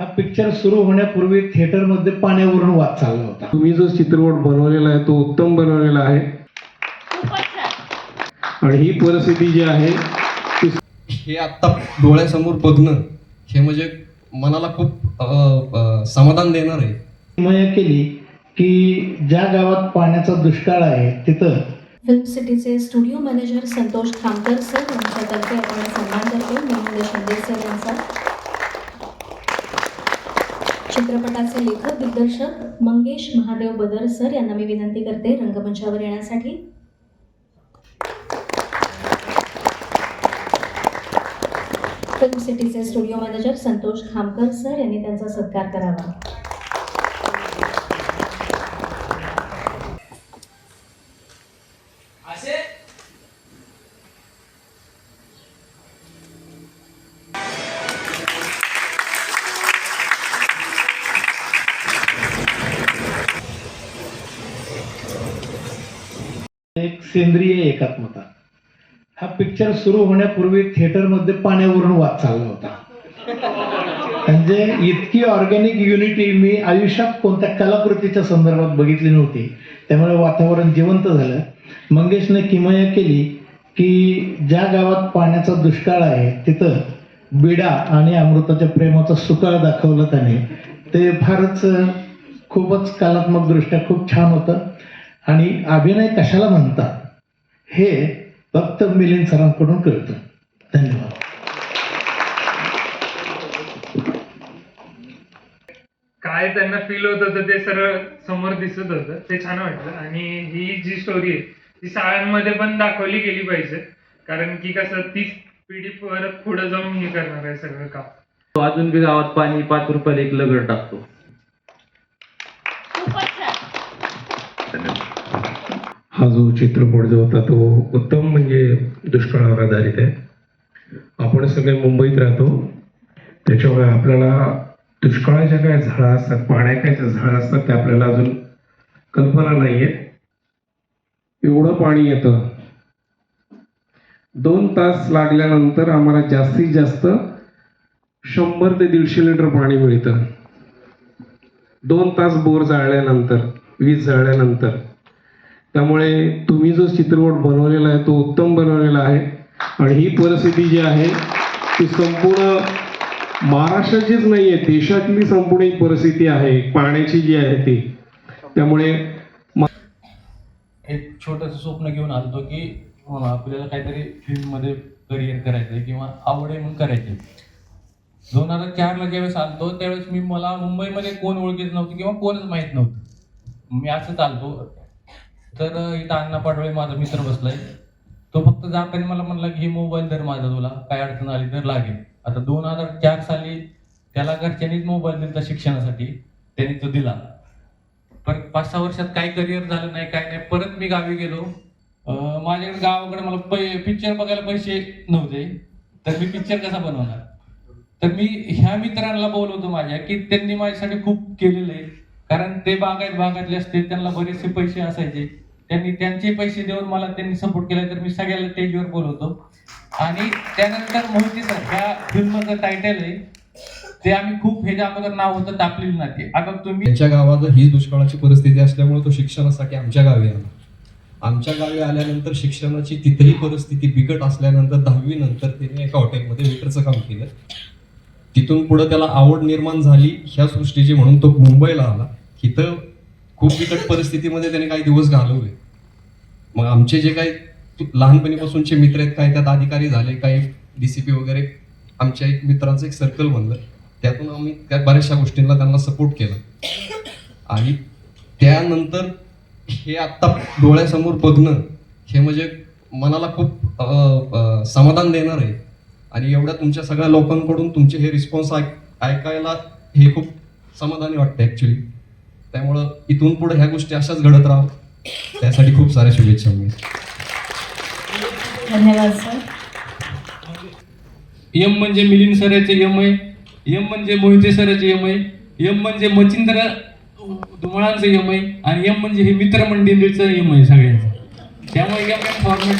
हा पिक्चर सुरू होण्यापूर्वी थिएटरमध्ये पाण्यावरून वाद चालला होता. तुम्ही जो चित्रपट बनवलेला आहे तो उत्तम बनवलेला आहे. आणि ही परिस्थिती जी आहे हे आत्ता डोळ्यासमोर बघणं हे म्हणजे मनाला खूप अ, अ, समाधान देणार आहे. किमया केली की ज्या गावात पाण्याचा दुष्काळ आहे तिथं film सिटीचे studio manager Santosh Khamkar sir यांच्यातर्फे आपण सन्मान करतो. मिलिंद शिंदे सर यांचा. चित्रपटाचे लेखक दिग्दर्शक मंगेश महादेव बदर सर यांना मी विनंती करते रंगमंचावर येण्यासाठी. Film सिटीचे studio manager Santosh Khamkar sir यांनी त्यांचा सत्कार करावा. एक सेंद्रिय एकात्मता. हा पिक्चर सुरू होण्यापूर्वी थिएटरमध्ये पाण्यावरून वाद चालला होता. म्हणजे इतकी ऑर्गॅनिक युनिटी मी आयुष्यात कोणत्या कलाकृतीच्या संदर्भात बघितली नव्हती त्यामुळे वातावरण जिवंत झालं. मंगेशने किमया केली की ज्या गावात पाण्याचा दुष्काळ आहे तिथं बिडा आणि अमृताच्या प्रेमाचा सुकाळ दाखवलं त्याने. ते फारच खूपच खूपच कलात्मकदृष्ट्या खूप छान होतं. आणि अभिनय कशाला म्हणतात हे फक्त मिलिंद सरांकडून कळतं. धन्यवाद. काय त्यांना फील होत होतं ते सर्व समोर दिसत होतं ते छान वाटलं. आणि ही जी स्टोरी आहे ती शाळांमध्ये पण दाखवली गेली पाहिजे. कारण की कसं तीच पिढी परत पुढे जाऊन हे करणार आहे सगळं काम. तो अजून बी गावात पाणी पाच रुपयाला एक लगड टाकतो. हा जो चित्रपट जो होता तो उत्तम म्हणजे दुष्काळावर आधारित आहे. आपण सगळे मुंबईत राहतो. त्याच्यामुळे आपल्याला दुष्काळाच्या काय झाडा असतात पाण्याच्या ज्या झाडा असतात ते आपल्याला अजून कल्पना नाहीये. एवढं पाणी येतं. दोन तास लागल्यानंतर आम्हाला जास्तीत जास्त शंभर ते दीडशे लिटर पाणी मिळतं. दोन तास बोर जाळल्यानंतर वीज जाळल्यानंतर. त्यामुळे तुम्ही जो चित्रपट बनवलेला आहे तो उत्तम बनवलेला आहे. आणि ही परिस्थिती जी आहे ती संपूर्ण महाराष्ट्राचीच नाही आहे देशातली संपूर्ण एक परिस्थिती आहे पाण्याची जी आहे ती. त्यामुळे एक छोटंसं स्वप्न घेऊन आलतो की आपल्याला काहीतरी फिल्ममध्ये करिअर करायचं आहे किंवा आवड आहे म्हणून करायचे दोन हजार चारला ज्यावेळेस आलतो त्यावेळेस मी मला मुंबईमध्ये कोण ओळखीच नव्हतं किंवा कोणच माहीत नव्हतं. मी असं चालतो तर इथं अण्णा पाटोळे माझा मित्र बसलाय. तो फक्त जाताना मला म्हणला की हे मोबाईल धर माझा तुला. काय अडचण आली तर लागेल. आता दोन हजार चार साली त्याला घरच्यांनीच मोबाईल दिला शिक्षणासाठी. त्यांनी तो दिला. पर पाच सहा वर्षात काही करिअर झालं नाही काय नाही परत मी गावी गेलो. माझ्याकडे गावाकडे मला पै पिक्चर बघायला पैसे नव्हते. तर मी पिक्चर कसा बनवणार? तर मी ह्या मित्रांना बोलवतो माझ्या की त्यांनी माझ्यासाठी खूप केलेलं आहे. कारण ते बागायत भागातले असते त्यांना बरेचसे पैसे असायचे. त्यांनी त्यांचे पैसे देऊन मला त्यांनी सपोर्ट केला तर मी सगळ्याला स्टेजवर बोलवतो. आणि त्यानंतर मोहिती सर ह्या फिल्मचं टायटल आहे ते आम्ही खूप ह्याच्या अगोदर नाव होतं तापलेली नाते. आता तुम्ही त्यांच्या गावात ही दुष्काळाची परिस्थिती असल्यामुळे तो शिक्षणासाठी आमच्या गावी आला. आमच्या गावी आल्यानंतर शिक्षणाची तिथेही परिस्थिती बिकट असल्यानंतर दहावी नंतर त्याने एका हॉटेलमध्ये वेटरचं काम केलं. तिथून पुढे त्याला आवड निर्माण झाली ह्या सृष्टीची म्हणून तो मुंबईला आला. इथं खूप बिकट परिस्थितीमध्ये त्याने काही दिवस घालवले. मग आमचे जे काही लहानपणीपासूनचे मित्र आहेत काही त्यात अधिकारी झाले काही पी वगैरे आमच्या एक मित्रांचं एक सर्कल बनलं. त्यातून आम्ही त्या बऱ्याचशा गोष्टींना त्यांना सपोर्ट केला. आणि त्यानंतर हे आत्ता डोळ्यासमोर बघणं हे म्हणजे मनाला खूप समाधान देणार आहे. आणि एवढ्या तुमच्या सगळ्या लोकांकडून तुमचे हे रिस्पॉन्स ऐकायला हे खूप समाधानी वाटतं ॲक्च्युली त्यामुळं इथून पुढे ह्या गोष्टी अशाच घडत राहावं त्यासाठी खूप साऱ्या शुभेच्छा मी धन्यवाद सर यम म्हणजे मिलिंद सराचे यम आहे. यम म्हणजे मोहिते सराचे यम आहे. यम म्हणजे मचिंद्र धुमाळांचं यम आहे. आणि यम म्हणजे हे मित्रमंडळीचं यम आहे सगळ्यांचं. त्यामुळे यम एम फॉर्मॅट